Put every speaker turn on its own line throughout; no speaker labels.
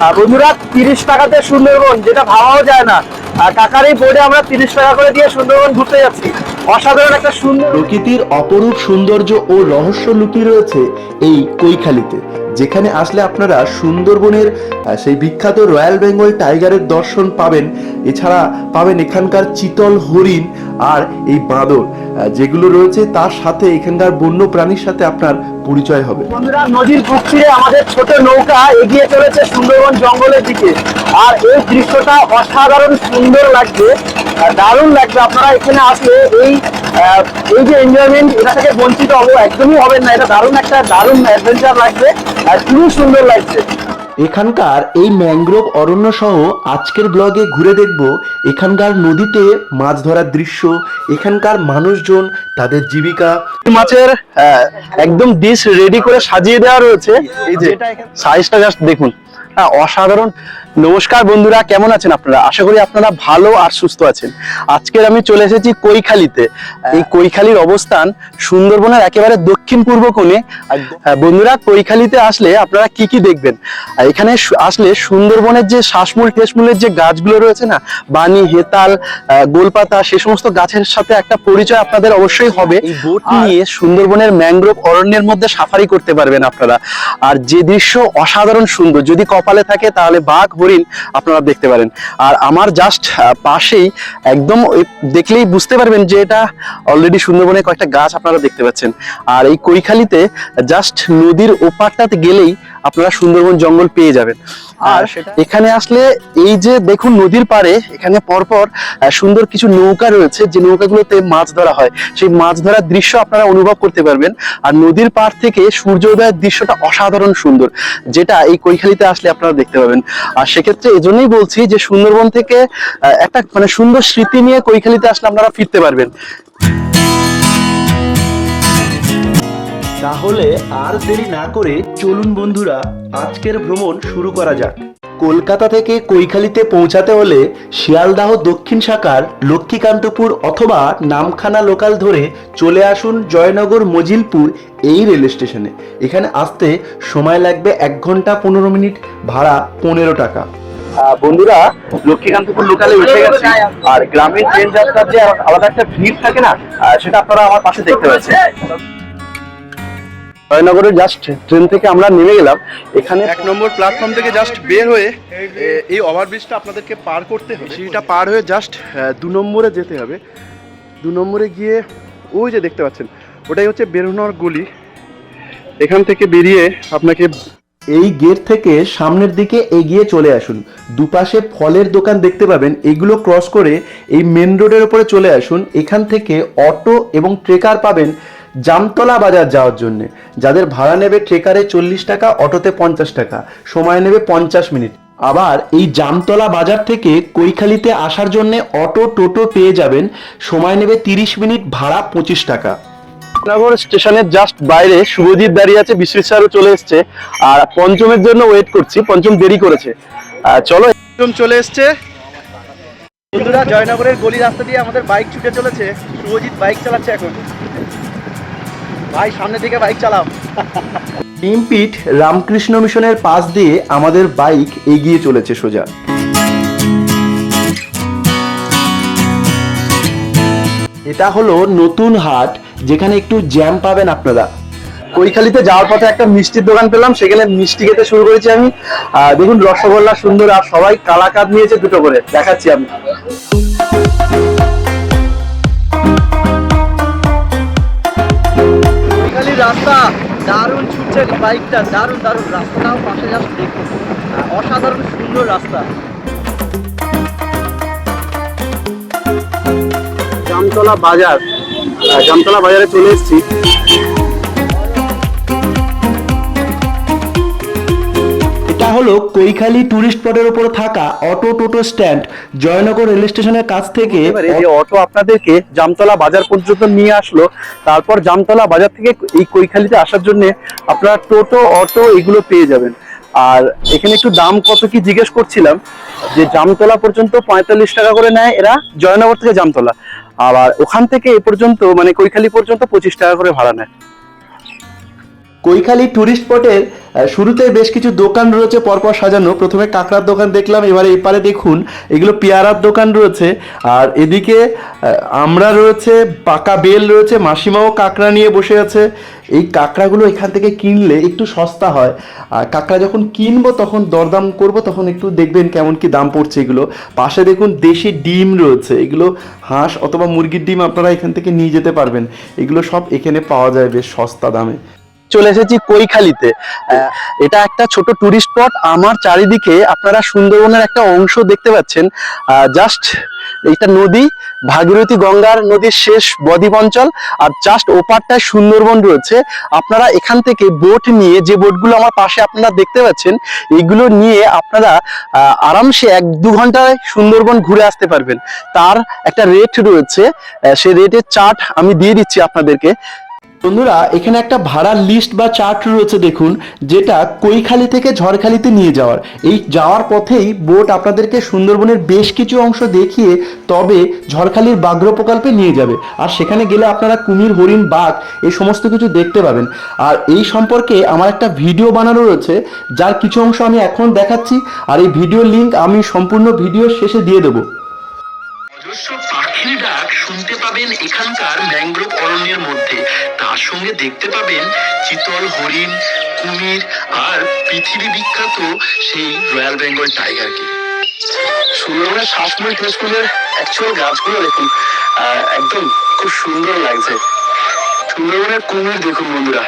বন্ধুরা, তিরিশ টাকাতে সুন্দরবন, যেটা ভাবাও যায় না। কাকার এই বোর্ডে আমরা তিরিশ টাকা করে দিয়ে সুন্দরবন ঘুরতে যাচ্ছি। অসাধারণ একটা সুন্দর
প্রকৃতির অপরূপ সৌন্দর্য ও রহস্য লুকিয়ে রয়েছে এই কৈখালিতে। যেখানে আসলে আপনারা সুন্দরবনের সেই বিখ্যাত রয়্যাল বেঙ্গল টাইগারের দর্শন পাবেন। এছাড়া পাবেন এখানকার চিতল হরিণ আর এই বাঁদর যেগুলো রয়েছে তার সাথে এখানকার বন্য প্রাণীর সাথে আপনার পরিচয় হবে।
বন্ধুরা, নদীর বুক চিরে আমাদের ছোট নৌকা এগিয়ে চলেছে সুন্দরবন জঙ্গলের দিকে। আর এই দৃশ্যটা অসাধারণ সুন্দর আর দারুণ লাগবে। আপনারা এখানে আসলে এই এই যে এনজয়মেন্ট এটা থেকে বঞ্চিত হব একদমই হবেন না। এটা দারুণ একটা দারুণ অ্যাডভেঞ্চার লাগবে আর খুবই সুন্দর লাগছে।
এখানকার এই ম্যানগ্রোভ অরণ্য সহ আজকের ব্লগে ঘুরে দেখব এখানকার নদীতে মাছ ধরার দৃশ্য এখানকার মানুষজন তাদের জীবিকা।
মাছের একদম ডিশ রেডি করে সাজিয়ে দেওয়া রয়েছে। এই যে। সাইজটা জাস্ট দেখুন। হ্যাঁ অসাধারণ নমস্কার বন্ধুরা কেমন আছেন আপনারা? আশা করি আপনারা ভালো আর সুস্থ আছেন। আজকের আমি চলে এসেছি কৈখালিতে। এই কৈখালির অবস্থান সুন্দরবনের একেবারে দক্ষিণ পূর্ব কোণে হ্যাঁ, বন্ধুরা কৈখালিতে আসলে আপনারা কি কি দেখবেন? এখানে আসলে সুন্দরবনের যে শ্বাসমূল টেসমূলের যে গাছগুলো রয়েছে না বানি হেতাল গোলপাতা সে সমস্ত গাছের সাথে একটা পরিচয় আপনাদের অবশ্যই হবে। এই বোট নিয়ে সুন্দরবনের ম্যানগ্রোভ অরণ্যের মধ্যে সাফারি করতে পারবেন আপনারা। আর যে দৃশ্য অসাধারণ সুন্দর যদি কপালে থাকে, তাহলে বাঘ, হরিণ আপনারা দেখতে পারেন। আর আমার জাস্ট পাশেই একদম দেখলেই বুঝতে পারবেন যে এটা অলরেডি সুন্দরবনে কয়েকটা গাছ আপনারা দেখতে পাচ্ছেন। আর এই কৈখালিতে জাস্ট নদীর ওপারটাতে গেলেই আপনারা সুন্দরবন জঙ্গল পেয়ে যাবেন। আর এখানে আসলে এই যে দেখুন নদীর পারে এখানে পরপর সুন্দর কিছু নৌকা রয়েছে। যে নৌকাগুলোতে মাছ ধরা হয় সেই মাছ ধরার দৃশ্য আপনারা অনুভব করতে পারবেন। আর নদীর পাড় থেকে সূর্যোদয়ের দৃশ্যটা অসাধারণ সুন্দর যেটা এই কৈখালিতে আসলে আপনারা দেখতে পাবেন। আর সেক্ষেত্রে এজন্যই বলছি যে সুন্দরবন থেকে একটা মানে সুন্দর স্মৃতি নিয়ে কৈখালিতে আসলে আপনারা ফিরতে পারবেন।
তাহলে আর দেরি না করে চলুন বন্ধুরা, আজকের ভ্রমণ শুরু করা যাক। কলকাতা থেকে কৈখালিতে পৌঁছাতে হলে শিয়ালদাহ দক্ষিণ শাখার লক্ষ্মীকান্তপুর অথবা নামখানা লোকাল ধরে চলে আসুন জয়নগর মজিলপুর এই রেল স্টেশনে। এখানে আসতে সময় লাগবে এক ঘণ্টা পনেরো মিনিট, ভাড়া পনেরো টাকা।
বন্ধুরা, লক্ষ্মীকান্তপুর লোকালে উঠে গেছে। আর গ্রামীণ ট্রেন যাত্রার যে আলাদা একটা ভিড় থাকে না সেটা আপনারা আমার পাশে দেখতে পাচ্ছেন। জয়নগরে জাস্ট ট্রেন থেকে আমরা নেমে গেলাম। এখানে
এক নম্বর প্ল্যাটফর্ম থেকে জাস্ট বের হয়ে এই ওভারব্রিজটা আপনাদেরকে পার করতে হবে। সিঁড়িটা পার হয়ে জাস্ট দু নম্বরে যেতে হবে। দু নম্বরে গিয়ে ওই যে দেখতে পাচ্ছেন ওটাই হচ্ছে বেরোনোর গলি। এখান থেকে বেরিয়ে আপনাকে
এই গেট থেকে সামনের দিকে এগিয়ে চলে আসুন। দুপাশে ফলের দোকান দেখতে পাবেন। এগুলো ক্রস করে এই মেন রোডের উপরে চলে আসুন। এখান থেকে অটো এবং ট্রেকার পাবেন। জামতলা বাজার যাওয়ার জন্য। যাদের ভাড়া নেবে ট্রেকারে চল্লিশ টাকা, অটোতে পঞ্চাশ টাকা। সময় নেবে পঞ্চাশ মিনিট। আবার এই জামতলা বাজার থেকে কৈখালিতে আসার জন্য অটো, টোটো পেয়ে যাবেন। সময় নেবে তিরিশ মিনিট, ভাড়া পঁচিশ টাকা।
নগর স্টেশনের জাস্ট বাইরে শুভজিৎ দাঁড়িয়ে আছে বিশ্বের স্যারও চলে এসছে। আর পঞ্চমের জন্য ওয়েট করছি, পঞ্চম দেরি করেছে। চলো
একজন চলে এসছে। বন্ধুরা, জয়নগরের গলি রাস্তা দিয়ে আমাদের বাইক ছুটে চলেছে। শুভজিৎ বাইক চালাচ্ছে এখন। ভাই, সামনের দিকে বাইক চালাও।
টিমপিট রামকৃষ্ণ মিশনের পাশ দিয়ে আমাদের বাইক এগিয়ে চলেছে সোজা। এটা হলো নতুন হাট, যেখানে একটু জ্যাম পাবেন আপনারা।
কৈখালিতে যাওয়ার পথে একটা মিষ্টির দোকান পেলাম, সেখানে মিষ্টি খেতে শুরু করেছি আমি। দেখুন, রসগোল্লা, সুন্দর, আর সবাই কালাকাদ নিয়েছে দুটো করে, দেখাচ্ছি আমি। রাস্তা, দারুণ ছুটছে বাইকটা দারুণ দারুণ রাস্তাটাও পাশে যাস দেখুন অসাধারণ, সুন্দর রাস্তা। জামতলা বাজার। জামতলা বাজারে চলে এসেছি।
কৈখালি টুরিস্ট স্পটের উপর থাকা auto toto stand Joynagar rail স্টেশনের কাছ থেকে
যে অটো আপনাদেরকে জামতলা বাজার পর্যন্ত নিয়ে আসলো, তারপর জামতলা বাজার থেকে এই কৈখালিতে আসার জন্য আপনারা টোটো, অটো এগুলো পেয়ে যাবেন। আর এখানে একটু দাম কত কি জিজ্ঞেস করছিলাম, যে জামতলা পর্যন্ত পঁয়তাল্লিশ টাকা করে নেয় এরা, জয়নগর থেকে জামতলা। আবার ওখান থেকে এ পর্যন্ত মানে কৈখালি পর্যন্ত পঁচিশ টাকা করে ভাড়া নেয়।
কৈখালী টুরিস্ট স্পটের শুরুতে বেশ কিছু দোকান রয়েছে, পরপর সাজানো। প্রথমে কাঁকড়ার দোকান দেখলাম, এবারে এপারে দেখুন, এগুলো পেয়ারার দোকান রয়েছে। আর এদিকে আমরা রয়েছে, পাকা বেল রয়েছে, মাসিমাও কাঁকড়া নিয়ে বসে আছে। এই কাঁকড়াগুলো এখান থেকে কিনলে একটু সস্তা হয়। আর কাঁকড়া যখন কিনবো, তখন দরদাম করব, তখন একটু দেখবেন কেমন কি দাম পড়ছে এগুলো। পাশে দেখুন, দেশি ডিম রয়েছে। এগুলো হাঁস অথবা মুরগির ডিম আপনারা এখান থেকে নিয়ে যেতে পারবেন। এগুলো সব এখানে পাওয়া যায় বেশ সস্তা দামে।
চলে এসেছি কৈখালিতে। এটা একটা ছোট টুরিস্ট স্পট আমার চারিদিকে আপনারা সুন্দরবনের একটা অংশ দেখতে পাচ্ছেন। জাস্ট এটা নদী, ভাগীরথী গঙ্গার নদীর শেষ বদ্বীপ অঞ্চল। আর জাস্ট ওপারটায় সুন্দরবন রয়েছে। আপনারা এখান থেকে বোট নিয়ে যে বোটগুলো আমার পাশে আপনারা দেখতে পাচ্ছেন এগুলো নিয়ে আপনারা আরামসে এক দু ঘন্টায় সুন্দরবন ঘুরে আসতে পারবেন। তার একটা রেট রয়েছে। সে রেটের চার্ট আমি দিয়ে দিচ্ছি আপনাদেরকে।
বন্ধুরা, এখানে একটা ভাড়ার লিস্ট বা চার্ট রয়েছে দেখুন, যেটা কৈখালি থেকে ঝড়খালিতে নিয়ে যাওয়ার। এই যাওয়ার পথেই বোট আপনাদেরকে সুন্দরবনের বেশ কিছু অংশ দেখিয়ে তবে ঝড়খালির বাঘ্র প্রকল্পে নিয়ে যাবে। আর সেখানে গেলে আপনারা কুমির, হরিণ, বাঘ, এই সমস্ত কিছু দেখতে পাবেন। আর এই সম্পর্কে আমার একটা ভিডিও বানানো রয়েছে, যার কিছু অংশ আমি এখন দেখাচ্ছি, আর এই ভিডিও লিংক আমি সম্পূর্ণ ভিডিও শেষে দিয়ে দেবো।
অজস্র পাখির ডাক শুনতে পাবেন এখানকার ম্যাংগ্রোভ অরণ্যের মধ্যে। তার সঙ্গে দেখতে পাবেন চিতল হরিণ, কুমির আর পৃথিবী বিখ্যাত সেই রয়্যাল বেঙ্গল টাইগারকে।
সুন্দরবনের শ্বাসমূল ফুলের অ্যাকচুয়াল গাছগুলো দেখুন একদম খুব সুন্দর লাগছে। সুন্দরবনের কুমির দেখুন বন্ধুরা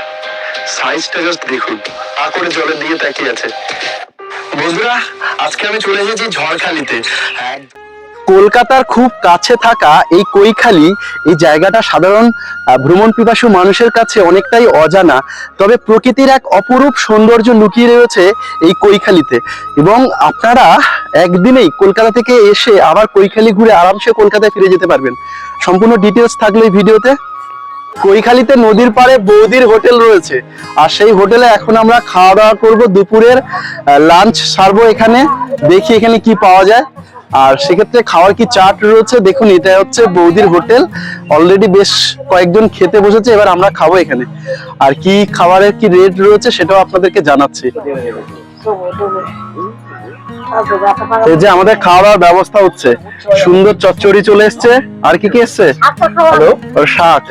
সাইজটা জাস্ট দেখুন আ করে জলের দিকে তাকিয়ে আছে। বন্ধুরা, আজকে আমি চলে এসেছি ঝড়খালিতে। কলকাতার খুব কাছে থাকা এই কৈখালি, এই জায়গাটা সাধারণ ভ্রমণ পিপাসু মানুষের কাছে অনেকটাই অজানা। তবে প্রকৃতির এক অপরূপ সৌন্দর্য লুকিয়ে রয়েছে এই কৈখালিতে। এবং আপনারা একদিনেই কলকাতা থেকে এসে আবার কৈখালি ঘুরে আরামসে কলকাতায় ফিরে যেতে পারবেন। সম্পূর্ণ ডিটেলস থাকলে এই ভিডিওতে। কৈখালিতে নদীর পাড়ে বৌদির হোটেল রয়েছে। আর সেই হোটেলে এখন আমরা খাওয়া দাওয়া করব, দুপুরের লাঞ্চ সারবো এখানে। দেখি এখানে কি পাওয়া যায়। আর সেক্ষেত্রে খাওয়ার কি চার্ট রয়েছে? দেখুন এটা হচ্ছে বৌদির হোটেল। অলরেডি বেশ কয়েকজন খেতে বসেছে এবার আমরা খাব এখানে। আর কি খাবারের কি রেট রয়েছে সেটাও আপনাদেরকে জানাচ্ছি। এই যে আমাদের খাওয়া দাওয়ার ব্যবস্থা হচ্ছে। সুন্দর চচ্চড়ি চলে এসছে। আর কি কি এসছে? শাক।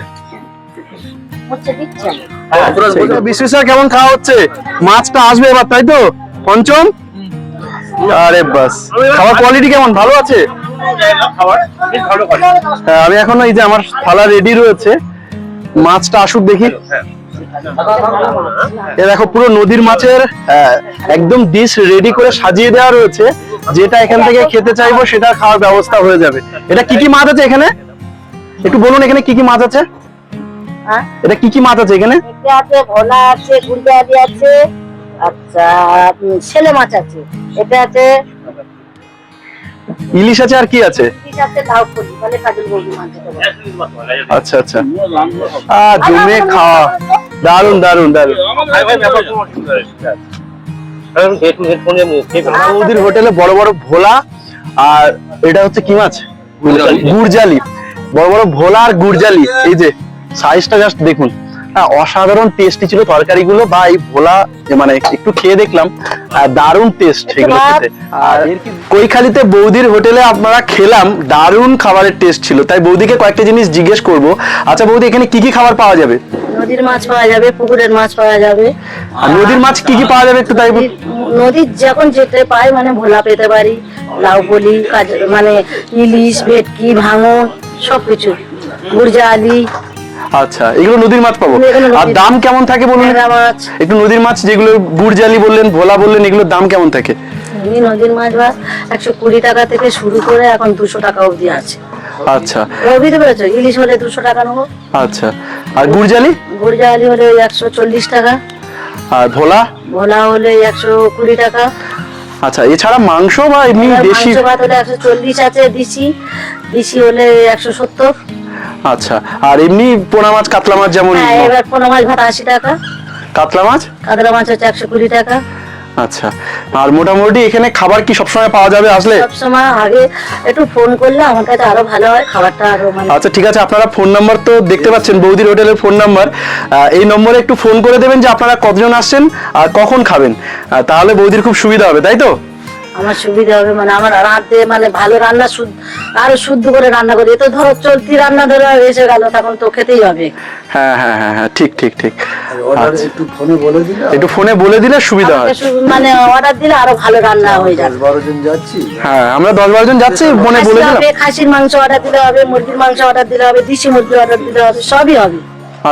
বিশ্ব স্যার কেমন খাওয়া হচ্ছে? মাছটা আসবে এবার তাই তো? পঞ্চম? আরে বাস। খাবার কোয়ালিটি কেমন? ভালো আছে? হ্যাঁ, আমি এখন এই যে আমার থালা রেডি রয়েছে। মাছটা আসুক দেখি। দেখো পুরো নদীর মাছের একদম ডিশ রেডি করে সাজিয়ে দেওয়া রয়েছে। যেটা এখান থেকে খেতে চাইব সেটা খাওয়ার ব্যবস্থা হয়ে যাবে। এটা কি কি মাছ আছে এখানে? একটু বলুন এখানে কি কি মাছ আছে?
হ্যাঁ?
এটা কি কি মাছ আছে এখানে?
আছে ভোলা আছে গুলজারি আছে আচ্ছা ছেলে মাছ আছে। এটা আছে
ইলিশ আছে আর কি আছে?
মানে।
আচ্ছা আচ্ছা। আহ জমে খাওয়া। দারুণ দারুণ দারুণ হোটেলে বড় বড় ভোলা আর এটা হচ্ছে কি মাছ? গুড়জালি। বড় বড় ভোলা আর গুড়জালি। এই যে সাইজটা জাস্ট দেখুন। অসাধারণ টেস্টি ছিল তরকারিগুলো বা এই ভোলা মানে একটু খেয়ে দেখলাম দারুণ টেস্ট এগুলো খেতে। আর কৈখালিতে বৌদির হোটেলে আপনারা খেলাম দারুণ খাবারের টেস্ট ছিল। তাই বৌদিকে কয়েকটা জিনিস জিজ্ঞেস করব। আচ্ছা বৌদি এখানে কি কি খাবার পাওয়া যাবে?
নদীর মাছ পাওয়া যাবে পুকুরের মাছ পাওয়া যাবে।
আর নদীর মাছ কি কি পাওয়া যাবে একটু তাই
নদীর যখন যেতে পাই মানে ভোলা পেতে পারি লাউ বলি মানে ইলিশ ভেটকি ভাঙন সবকিছু। গুরজালি
আচ্ছা এগুলো নদীর মাছ পাবো? আর দাম কেমন থাকে বলুন? একটু নদীর মাছ যেগুলো গুড়জালি বললেন ভোলা বললেন এগুলোর দাম কেমন থাকে?
নদীর মাছ বা একশো কুড়ি টাকা থেকে শুরু করে এখন দুশো টাকা অবধি আছে।
আচ্ছা।
বুঝতে পেরেছ ইলিশ হলে দুশো টাকা নেব।
আচ্ছা। আর গুড়জালি?
গুড়জালি হলে একশো চল্লিশ টাকা।
আর ভোলা?
ভোলা হলে একশো কুড়ি টাকা।
আচ্ছা এছাড়া মাংস বা এমনি দেশি?
মাংস ভাত হলে একশো চল্লিশ আছে দিশি। দিশি হলে একশো সত্তর।
আচ্ছা আর এমনি পোনা মাছ কাতলা মাছ যেমন
হ্যাঁ এবার পোনা মাছ ভাত আশি টাকা।
কাতলা মাছ?
কাতলা মাছ হচ্ছে একশো কুড়ি টাকা।
আচ্ছা আর মোটামুটি এখানে খাবার কি সবসময় পাওয়া যাবে আসলে?
সবসময় আগে একটু ফোন করলে আমার কাছে আরও ভালো হয় খাবারটা আরও মানে
আচ্ছা ঠিক আছে আপনারা ফোন নাম্বার তো দেখতে পাচ্ছেন বৌদির হোটেলের ফোন নাম্বার। এই নম্বরে একটু ফোন করে দেবেন যে আপনারা কতজন আসছেন আর কখন খাবেন। তাহলে বৌদির খুব সুবিধা হবে তাই তো?
আমার সুবিধা হবে মানে আমার রাঁধতে মানে ভালো রান্না আরও শুদ্ধ করে রান্না করি। তো ধরো চলতি রান্না ধরো এসে গেল তখন তো খেতেই হবে।
হ্যাঁ হ্যাঁ হ্যাঁ হ্যাঁ ঠিক ঠিক ঠিক। আচ্ছা।
একটু ফোনে বলে দিলে
একটু ফোনে বলে দিলে সুবিধা হয়।
মানে অর্ডার দিলে আরও ভালো রান্না হয়ে যাবে।
বারো জন যাচ্ছি।
হ্যাঁ আমরা দশ বারো জন যাচ্ছি ফোনে বলে
খাসি
দিলাম।
হবে খাসির মাংস অর্ডার দিলে হবে মুরগির মাংস অর্ডার দিলে হবে দেশি মুরগি অর্ডার দিলে হবে সবই হবে।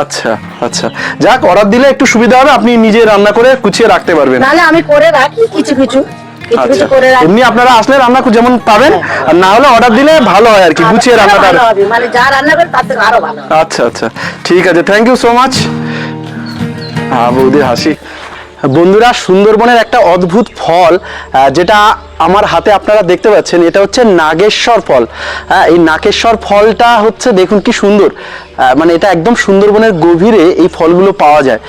আচ্ছা আচ্ছা। যাক অর্ডার দিলে একটু সুবিধা হবে আপনি নিজে রান্না করে গুছিয়ে রাখতে পারবেন।
নাহলে আমি করে রাখি কিছু কিছু।
আচ্ছা। এমনি আপনারা আসলে রান্না যেমন পাবেন আর না হলে অর্ডার দিলে ভালো হয় আর কি গুছিয়ে রান্নাটা
মানে যা রান্না করে তার থেকে আরও ভালো
আচ্ছা আচ্ছা। ঠিক আছে থ্যাংক ইউ সো মাচ হ্যাঁ বৌদি হাসি। বন্ধুরা সুন্দরবনের একটা অদ্ভুত ফল যেটা আমার হাতে আপনারা দেখতে পাচ্ছেন, এটা হচ্ছে নাগেশ্বর ফল। হ্যাঁ এই নাগেশ্বর ফলটা হচ্ছে দেখুন কি সুন্দর। মানে এটা একদম সুন্দরবনের গভীরে এই ফলগুলো পাওয়া যায়।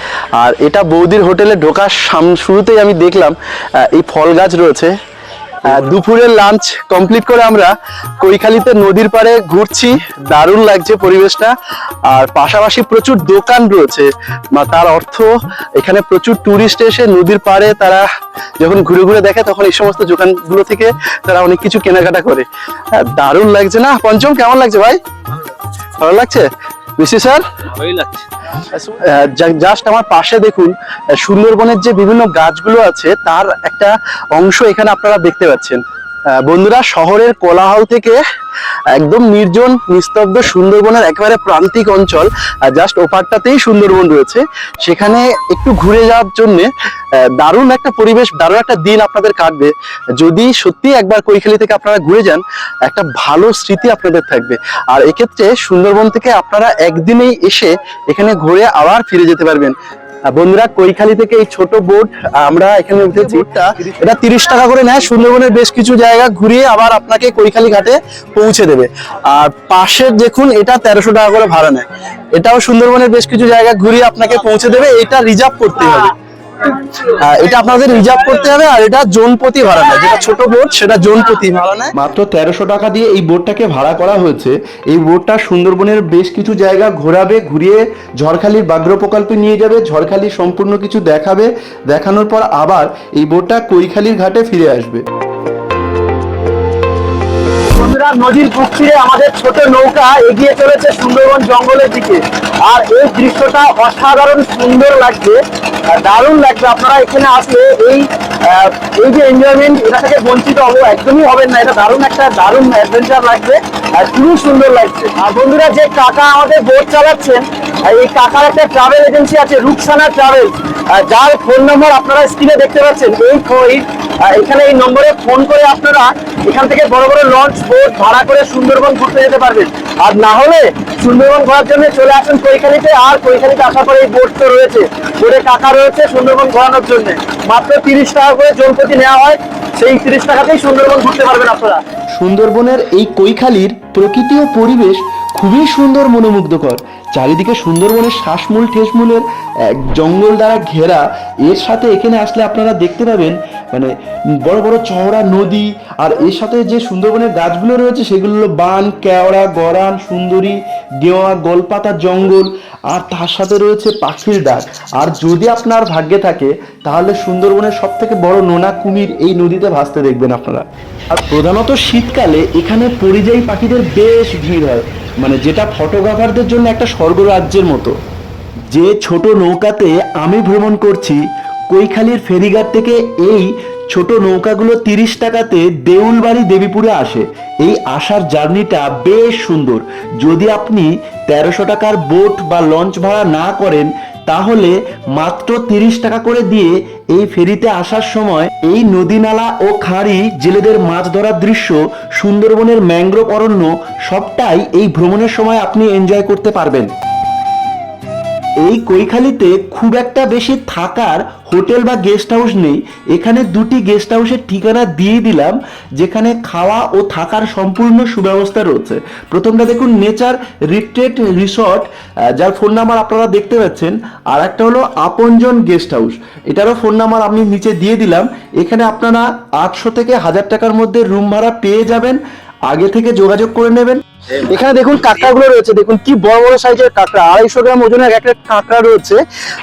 আর এটা বৌদির হোটেলে ঢোকার সাম, শুরুতেই আমি দেখলাম এই ফল গাছ রয়েছে। দুপুরের লাঞ্চ কমপ্লিট করে আমরা কৈখালিতে নদীর পাড়ে ঘুরছি। দারুণ লাগছে পরিবেশটা। আর পাশাপাশি প্রচুর দোকান রয়েছে। মা, তার অর্থ এখানে প্রচুর টুরিস্ট এসে নদীর পাড়ে তারা যখন ঘুরে ঘুরে দেখে, তখন এই সমস্ত দোকানগুলো থেকে তারা অনেক কিছু কেনাকাটা করে। দারুণ লাগছে না? পঞ্চম, কেমন লাগছে ভাই? ভালো লাগছে। বিসি স্যার জাস্ট আমার পাশে দেখুন সুন্দরবনের যে বিভিন্ন গাছগুলো আছে তার একটা অংশ এখানে আপনারা দেখতে পাচ্ছেন। আহ, বন্ধুরা শহরের কোলাহল থেকে একদম নির্জন নিস্তব্ধ সুন্দরবনের একেবারে প্রান্তিক অঞ্চল জাস্ট ওপারটাতেই সুন্দরবন রয়েছে। সেখানে একটু ঘুরে যাওয়ার জন্য দারুণ একটা পরিবেশ দারুণ একটা দিন আপনাদের কাটবে। যদি সত্যি একবার কৈখালি থেকে আপনারা ঘুরে যান একটা ভালো স্মৃতি আপনাদের থাকবে। আর এক্ষেত্রে সুন্দরবন থেকে আপনারা একদিনেই এসে এখানে ঘুরে আবার ফিরে যেতে পারবেন। বন্ধুরা কৈখালি থেকে এই ছোট বোট আমরা এখানে উঠেছি। এটা তিরিশ টাকা করে নেয়। সুন্দরবনের বেশ কিছু জায়গা ঘুরিয়ে আবার আপনাকে কৈখালি ঘাটে পৌঁছে দেবে। আর পাশের দেখুন এটা তেরোশো টাকা করে ভাড়া নেয়। এটাও সুন্দরবনের বেশ কিছু জায়গা ঘুরিয়ে আপনাকে পৌঁছে দেবে। এটা রিজার্ভ করতে হবে। এটা আপনাদের রিজার্ভ করতে হবে আর এটা জোনপতি ভাড়া নেয়। যেটা ছোট বোট সেটা জোনপতি ভাড়া নেয়।
মাত্র তেরোশো টাকা দিয়ে এই বোটটাকে ভাড়া করা হয়েছে। এই বোটটা সুন্দরবনের বেশ কিছু জায়গা ঘোরাবে ঘুরিয়ে ঝড়খালির বাগ্র প্রকল্পে নিয়ে যাবে ঝড়খালির সম্পূর্ণ কিছু দেখাবে। দেখানোর পর আবার এই বোটটা কৈখালির ঘাটে ফিরে আসবে।
বন্ধুরা নদীর বুক আমাদের ছোট নৌকা এগিয়ে চলেছে সুন্দরবন জঙ্গলের দিকে। আর এই দৃশ্যটা অসাধারণ সুন্দর লাগছে। দারুণ লাগবে। আপনারা এখানে আসলে এই এই যে এনজয়মেন্ট এটা থেকে বঞ্চিত হব একদমই হবেন না। এটা দারুণ একটা দারুণ অ্যাডভেঞ্চার লাগবে আর খুবই সুন্দর লাগছে। আর বন্ধুরা, যে কাকা আমাদের বোট চালাচ্ছেন এই কাকার একটা ট্রাভেল এজেন্সি আছে, রুকসানা ট্রাভেল যার ফোন নম্বর আপনারা স্ক্রিনে দেখতে পাচ্ছেন। এই এখানে এই নম্বরে ফোন করে আপনারা এখান থেকে বড় বড় লঞ্চ বোট ভাড়া করে সুন্দরবন ঘুরতে যেতে পারবেন। আর না হলে সুন্দরবন ঘোরার জন্য চলে আসেন কৈখালিতে, আর কৈখালিতে আসার পরে এই বোট তো রয়েছে। বোটে টাকা রয়েছে সুন্দরবন ঘোরানোর জন্য। মাত্র তিরিশ টাকা করে জনপ্রতি নেওয়া হয়, সেই তিরিশ টাকাতেই সুন্দরবন ঘুরতে পারবেন আপনারা।
সুন্দরবনের এই কৈখালির প্রকৃতি ও পরিবেশ খুবই সুন্দর, মনোমুগ্ধকর। চারিদিকে সুন্দরবনের শ্বাসমূল, ঠেসমূলের এক জঙ্গল দ্বারা ঘেরা। এর সাথে এখানে আসলে আপনারা দেখতে পাবেন মানে বড় বড় চওড়া নদী, আর এর সাথে যে সুন্দরবনের গাছগুলো রয়েছে, সেগুলো হলো বান, কেওড়া, গরান, সুন্দরী, গেওয়া, গলপাতা, জঙ্গল, আর তার সাথে রয়েছে পাখির ডাক। আর যদি আপনার ভাগ্যে থাকে, তাহলে সুন্দরবনের সব থেকে বড় নোনা কুমির এই নদীতে ভাসতে দেখবেন আপনারা। আর প্রধানত শীতকালে এখানে পরিযায়ী পাখিদের বেশ ভিড় হয়। মানে যেটা ফটোগ্রাফারদের জন্য একটা স্বর্গরাজ্যের মতো। যে ছোট নৌকাতে আমি ভ্রমণ করছি কৈখালির ফেরিঘাট থেকে এই ছোট নৌকাগুলো তিরিশ টাকাতে দেউলবাড়ি দেবীপুরে আসে। এই আসার জার্নিটা বেশ সুন্দর। যদি আপনি তেরোশো টাকার বোট বা লঞ্চ ভাড়া না করেন, তাহলে মাত্র তিরিশ টাকা করে দিয়ে এই ফেরিতে আসার সময় এই নদী নালা ও খাঁড়ি জেলেদের মাছ ধরার দৃশ্য, সুন্দরবনের ম্যাংগ্রোভ অরণ্য, সবটাই এই ভ্রমণের সময় আপনি এনজয় করতে পারবেন। এই কৈখালিতে খুব একটা বেশি থাকার হোটেল বা গেস্ট হাউস নেই। এখানে দুটি গেস্ট হাউসের ঠিকানা দিয়ে দিলাম, যেখানে খাওয়া ও থাকার সম্পূর্ণ সুব্যবস্থা রয়েছে। প্রথমটা দেখুন নেচার রিট্রেট রিসর্ট যার ফোন নাম্বার আপনারা দেখতে পাচ্ছেন। আর একটা হলো আপনজন গেস্ট হাউস এটারও ফোন নাম্বার আমি নিচে দিয়ে দিলাম। এখানে আপনারা আটশো থেকে হাজার টাকার মধ্যে রুম ভাড়া পেয়ে যাবেন। আগে থেকে যোগাযোগ করে নেবেন।
এখানে দেখুন কাঁকড়াগুলো রয়েছে। দেখুন কি বড় বড় সাইজের কাঁকড়া। আড়াইশো গ্রাম ওজনের এক একটা কাঁকড়া রয়েছে।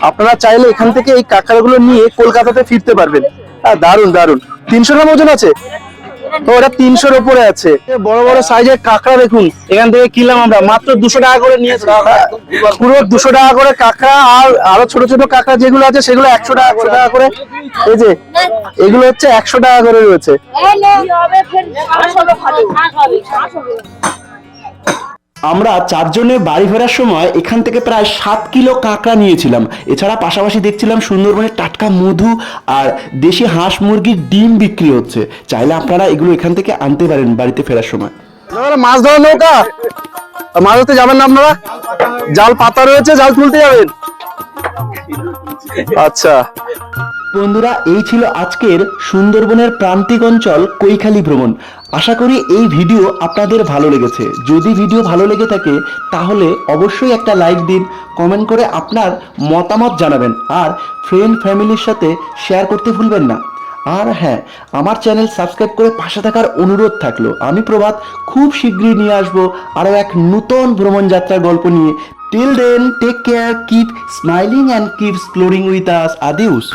আপনারা চাইলে এখান থেকে এই কাঁকড়াগুলো নিয়ে কলকাতাতে ফিরতে পারবেন। দারুণ দারুণ তিনশো গ্রাম ওজন আছে? তো ওটা তিনশোর উপরে আছে। বড় বড় সাইজের কাঁকড়া দেখুন, এখান থেকে কিনলাম আমরা। মাত্র দুশো টাকা করে নিয়েছি। পুরো দুশো টাকা করে কাঁকড়া আর আরও ছোট ছোট কাঁকড়া যেগুলো আছে, সেগুলো একশো টাকা একশো টাকা করে। এই যে, এগুলো হচ্ছে একশো টাকা করে রয়েছে।
আমরা চারজনে বাড়ি ফেরার সময় এখান থেকে প্রায় সাত কিলো কাঁকড়া নিয়েছিলাম। এছাড়া পাশাপাশি দেখছিলাম সুন্দরবনের টাটকা মধু আর দেশি হাঁস মুরগির ডিম বিক্রি হচ্ছে। চাইলে আপনারা এগুলো এখান থেকে আনতে পারেন বাড়িতে ফেরার সময়।
মাছ ধরার নৌকা? মাছ ধরতে যাবেন না আপনারা? জাল পাতা রয়েছে, জাল তুলতে যাবেন। আচ্ছা।
বন্ধুরা, এই ছিল আজকের সুন্দরবনের প্রান্তিক অঞ্চল কৈখালি ভ্রমণ। আশা করি এই ভিডিও আপনাদের ভালো লেগেছে। যদি ভিডিও ভালো লেগে থাকে, তাহলে অবশ্যই একটা লাইক দিন, কমেন্ট করে আপনার মতামত জানাবেন, আর ফ্রেন্ড ফ্যামিলির সাথে শেয়ার করতে ভুলবেন না। আর হ্যাঁ আমার চ্যানেল সাবস্ক্রাইব করে পাশে থাকার অনুরোধ থাকল। আমি প্রভাত খুব শীঘ্রই নিয়ে আসব আরও এক নূতন ভ্রমণ যাত্রার গল্প নিয়ে। Till then take care keep smiling and keep exploring with us adios